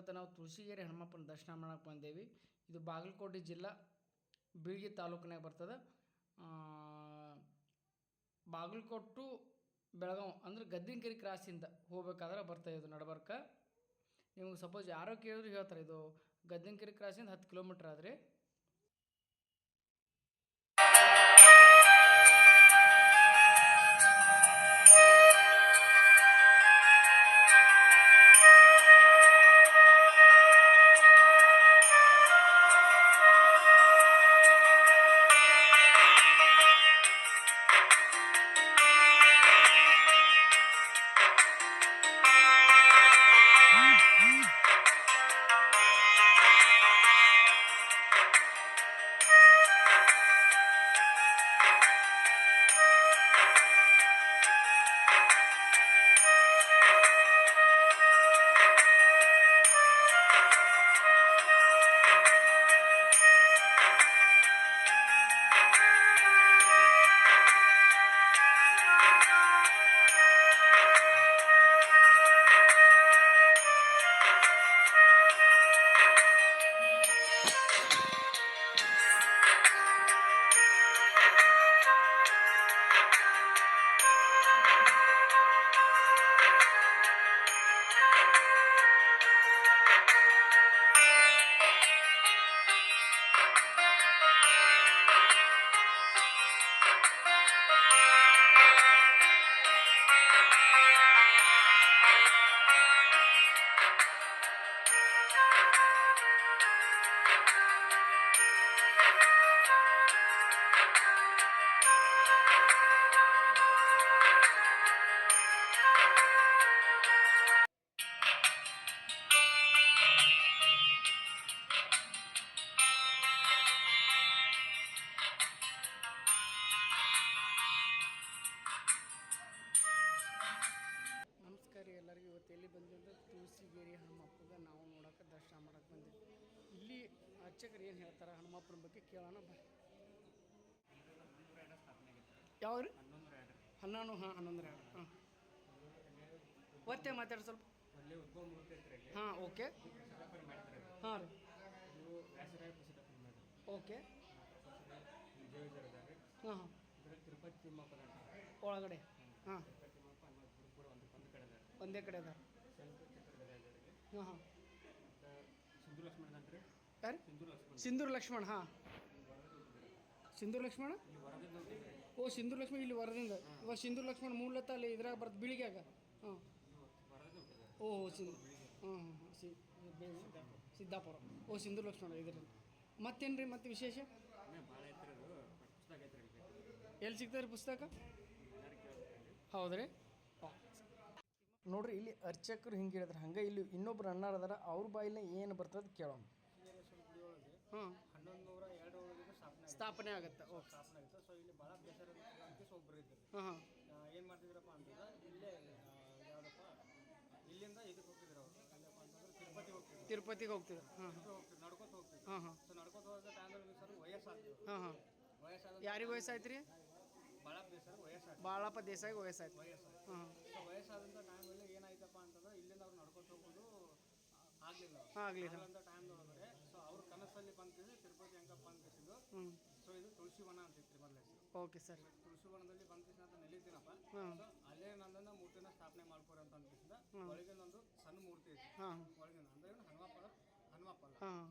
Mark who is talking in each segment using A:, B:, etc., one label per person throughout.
A: ಇವತ್ತು ನಾವು ತುಳಸಿಗೇರಿ ಹನುಮಪ್ಪನ ದರ್ಶನ ಮಾಡಕ್ಕೆ ಬಂದೇವಿ. ಇದು ಬಾಗಲಕೋಟೆ ಜಿಲ್ಲಾ ಬೀಳ್ಗಿ ತಾಲೂಕಿನಾಗ ಬರ್ತದೆ. ಬಾಗಲಕೋಟು ಟು ಬೆಳಗಾವ್ ಅಂದ್ರೆ ಗದ್ದಿನಕೆರೆ ಕ್ರಾಸಿಂದ ಹೋಗ್ಬೇಕಾದ್ರೆ ಬರ್ತದೆ ಇದು ನಡಬರ್ಕ. ನಿಮ್ಗೆ ಸಪೋಸ್ ಯಾರೋ ಕೇಳಿದ್ರು ಹೇಳ್ತಾರೆ, ಇದು ಗದ್ದಿನಕೆರೆ ಕ್ರಾಸಿಂದ ಹತ್ತು ಕಿಲೋಮೀಟ್ರ್ ಆದ್ರೆ ಅರ್ಚಕರು ಏನು ಹೇಳ್ತಾರೆ? ಹನುಮಪ್ಪನ ಬಗ್ಗೆ ಕೇಳೋಣ ಬರ್ರಿ ಯಾವ ರೀ ಹನ್ನೊಂದು ಹಾಂ ಹನ್ನೊಂದು ಎರಡು ಹಾಂ. ಒತ್ತೆ ಮಾತಾಡಿ ಸ್ವಲ್ಪ. ಹಾಂ ಓಕೆ. ಹಾಂ ರೀ. ಓಕೆ. ಹಾಂ ಹಾಂ.
B: ತಿರುಪತಿ
A: ಒಳಗಡೆ. ಹಾಂ. ಒಂದೇ ಕಡೆ ಅದ ಹಾಂ ಹಾಂ.
B: ಅಂದ್ರೆ
A: ಯಾರು? ಸಿಂಧೂರ್ ಲಕ್ಷ್ಮಣ್, ಹಾಂ. ಸಿಂಧೂರ್ ಲಕ್ಷ್ಮಣ? ಓ, ಸಿಂಧೂರ್ ಲಕ್ಷ್ಮಣ ಇಲ್ಲಿ ವರದಿಂದ. ಇವಾಗ ಸಿಂಧೂರ್ ಲಕ್ಷ್ಮಣ ಮೂಲತ ಅಲ್ಲಿ ಇದ್ರಾಗ ಬರ್ತ ಬಿಳಿಗ್ಯಾಗ ಹಾಂ ಓ ಸಿಂಧು ಹಾಂ ಹಾಂ ಸಿದ್ದಾಪುರ. ಓ, ಸಿಂಧೂರ್ ಲಕ್ಷ್ಮಣ ಇದ್ರಲ್ಲಿ. ಮತ್ತೇನು ಮತ್ತೆ ವಿಶೇಷ? ಎಲ್ಲಿ ಸಿಗ್ತದೆ ರೀ ಪುಸ್ತಕ? ಹೌದ್ರಿ. ನೋಡ್ರಿ, ಇಲ್ಲಿ ಅರ್ಚಕರು ಹಿಂಗೆ ಹೇಳಿದ್ರೆ. ಹಂಗೆ ಇಲ್ಲಿ ಇನ್ನೊಬ್ರು ಅಣ್ಣಾರದಾರ ಅವ್ರ ಬಾಯಿಲೆ ಏನು ಬರ್ತದೆ ಕೇಳೋಣ.
B: ಹನ್ನೊಂದು ನೂರ ಎರಡು ಒಳಗೆ ಸ್ಥಾಪನೆ
A: ಸ್ಥಾಪನೆ ಆಗುತ್ತೆ ಓಕೆ.
B: ಸ್ಥಾಪನೆ ಆಗುತ್ತೆ. ಸೊ ಇಲ್ಲಿ ಭಾಳ ಬೇಸರ ಅಂತ ಒಬ್ಬರು ಇದ್ದರು.
A: ಹಾಂ ಹಾಂ
B: ಏನು ಮಾಡ್ತಿದ್ರಪ್ಪ ಅಂತಂದ್ರೆ ಇಲ್ಲೇ ಆ, ಯಾವುದಪ್ಪ ಇಲ್ಲಿಂದ ಇದಕ್ಕೆ ಹೋಗ್ತಿದ್ರು ಅವರು. ಎಲ್ಲಪ್ಪ ಅಂತಂದ್ರೆ ತಿರುಪತಿ ಹೋಗ್ತಿದ್ರು.
A: ತಿರುಪತಿಗೆ ಹೋಗ್ತಿದ್ರು. ಹಾಂ ಹಾಂ
B: ಹೋಗ್ತಿದ್ರು ನಡ್ಕೋತ ಹೋಗ್ತಿದ್ರು.
A: ಹಾಂ ಹಾಂ
B: ಸೊ ನಡ್ಕೊತ ಹೋದ ಟೈಮಲ್ಲಿ ಸರ್ ವಯಸ್ಸಾಗ್ತಿದ್ರು
A: ಹಾಂ ಹಾಂ
B: ವಯಸ್ಸಾದ
A: ಯಾರಿಗೆ ವಯಸ್ಸಾಯ್ತು ರೀ
B: ಭಾಳ ಬೇಸರ ವಯಸ್ಸಾಗ್ತದೆ
A: ಬಾಳಪ್ಪ ದೇಸಾಯಿ ವಯಸ್ಸಾಯ್ತು.
B: ವಯಸ್ಸಾಗ್ತದೆ
A: ಹಾಂ
B: ಸೊ ವಯಸ್ಸಾದಂಥ ಟೈಮಲ್ಲಿ ಏನಾಯ್ತಪ್ಪ ಅಂತಂದ್ರೆ ಇಲ್ಲಿಂದ ಅವ್ರು ನಡ್ಕೊತ ಹೋಗೋದು ಆಗಲಿಲ್ಲ.
A: ಆಗ್ಲಿಲ್ಲ.
B: ಟೈಮ್ದೊಳಗಡೆ ಸೊ ಅವ್ರ ಕನಸಲ್ಲಿ ಬಂದಿದ್ದು ತಿರುಪತಿ ಹೆಂಗಪ್ಪ ಅಂದ್ಕಿಸಿದ್ದು
A: ಹ್ಞೂ
B: ಸೊ ಇದು ತುಳಸಿ ವನ ಅಂತ ಮೊದಲೇ
A: ಓಕೆ ಸರ್
B: ತುಳಸಿ ವನದಲ್ಲಿ ಬಂದ್ಕಿಸಿ ಅಂತ ನೆಲಿತೀನಪ್ಪ ಸೊ ಅಲ್ಲೇ ನಂದನ್ನ ಮೂರ್ತಿನ ಸ್ಥಾಪನೆ ಮಾಡ್ಕೊರಿ ಅಂತ ಅಂದ್ಕಿಸಿದ ಒಳಗಿನೊಂದು ಒಂದು ಸಣ್ಣ ಮೂರ್ತಿ ಐತಿ ಒಳಗಿನ ಅಂದ್ರೆ ಏನು? ಹನುಮಪ್ಪ ಹನುಮಪ್ಪ ಅಲ್ಲ
A: ಹಾಂ.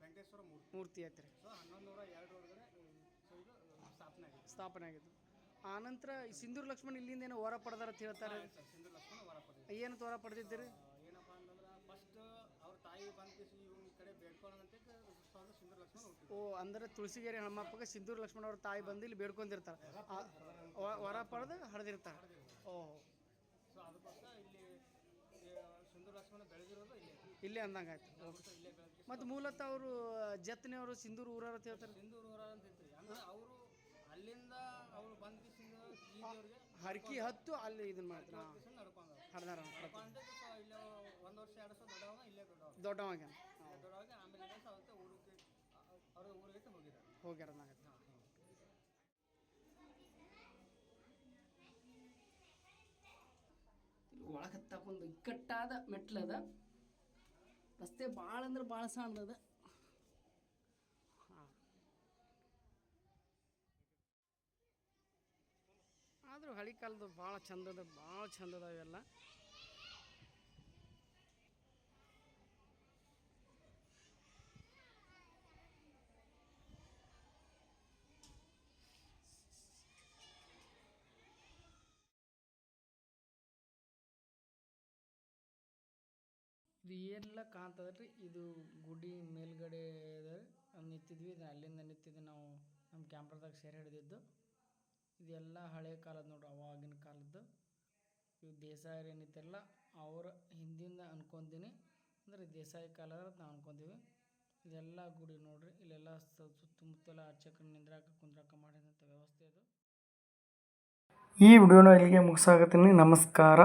B: ವೆಂಕಟೇಶ್ವರ ಮೂರ್ತಿ.
A: ಮೂರ್ತಿ ಐತ್ರಿ
B: ಸೊ ಹನ್ನೊಂದು ನೂರ ಎರಡು ಒಳಗಡೆ ಸೊ ಇದು ಸ್ಥಾಪನೆ ಆಗಿದೆ
A: ಸ್ಥಾಪನೆ ಆಗಿದ್ದು. ಆನಂತರ ಸಿಂಧೂರ್ ಲಕ್ಷ್ಮಣ್ ಇಲ್ಲಿಂದ ಏನೋ ಹೊರ ಪಡೆದಾರ ಅಂತ ಹೇಳ್ತಾರೆ.
B: ಸರ್. ಸಿಂಧು ಲಕ್ಷ್ಮಣ ವರ ಪಡೆದ
A: ಏನು ಹೊರ ಪಡೆದಿದ್ದೀರಿ
B: ಏನಪ್ಪ ಅಂತಂದ್ರೆ ಫಸ್ಟ್ ಅವ್ರ ತಾಯಿ ಬಂದ್ಕಿಸಿ ಇವ್ನ ಈ ಕಡೆ ಬೇಡ್ಕೊಳ್ಳೋಣಂತೆ ಸಿಂಧು ಲಕ್ಷ್ಮಣ ಹುಟ್ಟಿದ್ರು
A: ಓ ಅಂದ್ರೆ ತುಳಸಿಗೇರಿ ಹನುಮಪ್ಪಗೆ ಸಿಂಧೂರ್ ಲಕ್ಷ್ಮಣ ಅವ್ರ ತಾಯಿ ಬಂದು ಇಲ್ಲಿ ಬೇಡ್ಕೊಂಡಿರ್ತಾರೆ ವರ ಪಡೆದು ಹರಿದಿರ್ತಾರೆ. ಓ
B: ಸೊ ಅದಕ್ಕೋಸ್ಕರ ಇಲ್ಲಿ ಲಕ್ಷ್ಮಣ ಬೆಳೆದಿರೋದು ಇಲ್ಲೇ
A: ಇಲ್ಲೇ ಅಂದಂಗೆ ಆಯ್ತು
B: ಮತ್ತೆ ಇಲ್ಲೇ ಬೆಳೆದ
A: ಮತ್ತು ಮೂಲತಃ ಅವರು ಜತ್ನೆಯವರು ಸಿಂಧೂರ್ ಊರವ್ರು ಅಂತ ಹೇಳ್ತಾರೆ.
B: ಸಿಂಧೂರು ಊರ ಅಂತ ಹೇಳ್ತಾರೆ ಅಂದ್ರೆ ಅವರು ಅಲ್ಲಿಂದ ಅವ್ರು ಬಂದ
A: ಹರಕಿ ಹತ್ತು ಅಲ್ಲಿ ಇದನ್ನ ಮಾಡ್ತಾರೆ
B: ಇಲ್ಲೇ ಒಂದು ವರ್ಷ ಎರಡು ವರ್ಷ ದೊಡ್ಡವಾಗ ಇಲ್ಲೇ ದೊಡ್ಡವ
A: ದೊಡ್ಡವಾಗ
B: ಆಮೇಲೆ ಊರಿಗೆ ಅವ್ರ ಊರಿಗೆ ಹೋಗಿದ್ದಾರೆ.
A: ಹೋಗ್ಯಾರ ಅಂದಂಗೆ ಒಳಗೆ ಹತ್ತಕ್ಕೊಂದು ಇಕ್ಕಟ್ಟಾದ ಮೆಟ್ಲದ
C: ರಸ್ತೆ ಭಾಳ ಅಂದ್ರೆ ಭಾಳ ಸಣ್ಣದ
A: ಆದರೂ ಹಳೆ ಕಾಲದ ಭಾಳ ಚಂದದ ಭಾಳ ಚಂದದ ಇವೆಲ್ಲ ಇದು ಏನೆಲ್ಲ ಕಾಣ್ತದ್ರಿ. ಇದು ಗುಡಿ ಮೇಲ್ಗಡೆ ನಿಂತಿದ್ವಿ. ಇದು ಅಲ್ಲಿಂದ ನಿಂತಿದ್ದು ನಾವು. ನಮ್ಮ ಕ್ಯಾಮ್ರಾದಾಗ ಸೆರೆ ಹಿಡಿದಿದ್ದು. ಇದೆಲ್ಲ ಹಳೆ ಕಾಲದ ನೋಡ್ರಿ, ಅವಾಗಿನ ಕಾಲದ್ದು. ಇವು ದೇಸಾಯರು ಏನಿತ್ತಲ್ಲ ಅವ್ರ ಹಿಂದಿಂದ ಅನ್ಕೊಂತೀನಿ. ಅಂದ್ರೆ ದೇಸಾಯಿ ಕಾಲದ ನಾವು ಅನ್ಕೊಂತೀವಿ. ಇದೆಲ್ಲ ಗುಡಿ ನೋಡ್ರಿ. ಇಲ್ಲೆಲ್ಲ ಸುತ್ತಮುತ್ತಲ ಅರ್ಚಕರು ನಿಂದ್ರಾಕ, ಕುಂದ್ರಾಕ ಮಾಡಿದಂಥ ವ್ಯವಸ್ಥೆ ಇದು.
D: ಈ ವಿಡಿಯೋನ ಇಲ್ಲಿಗೆ ಮುಗಿಸಾಕತ್ತೀನಿ ನಮಸ್ಕಾರ.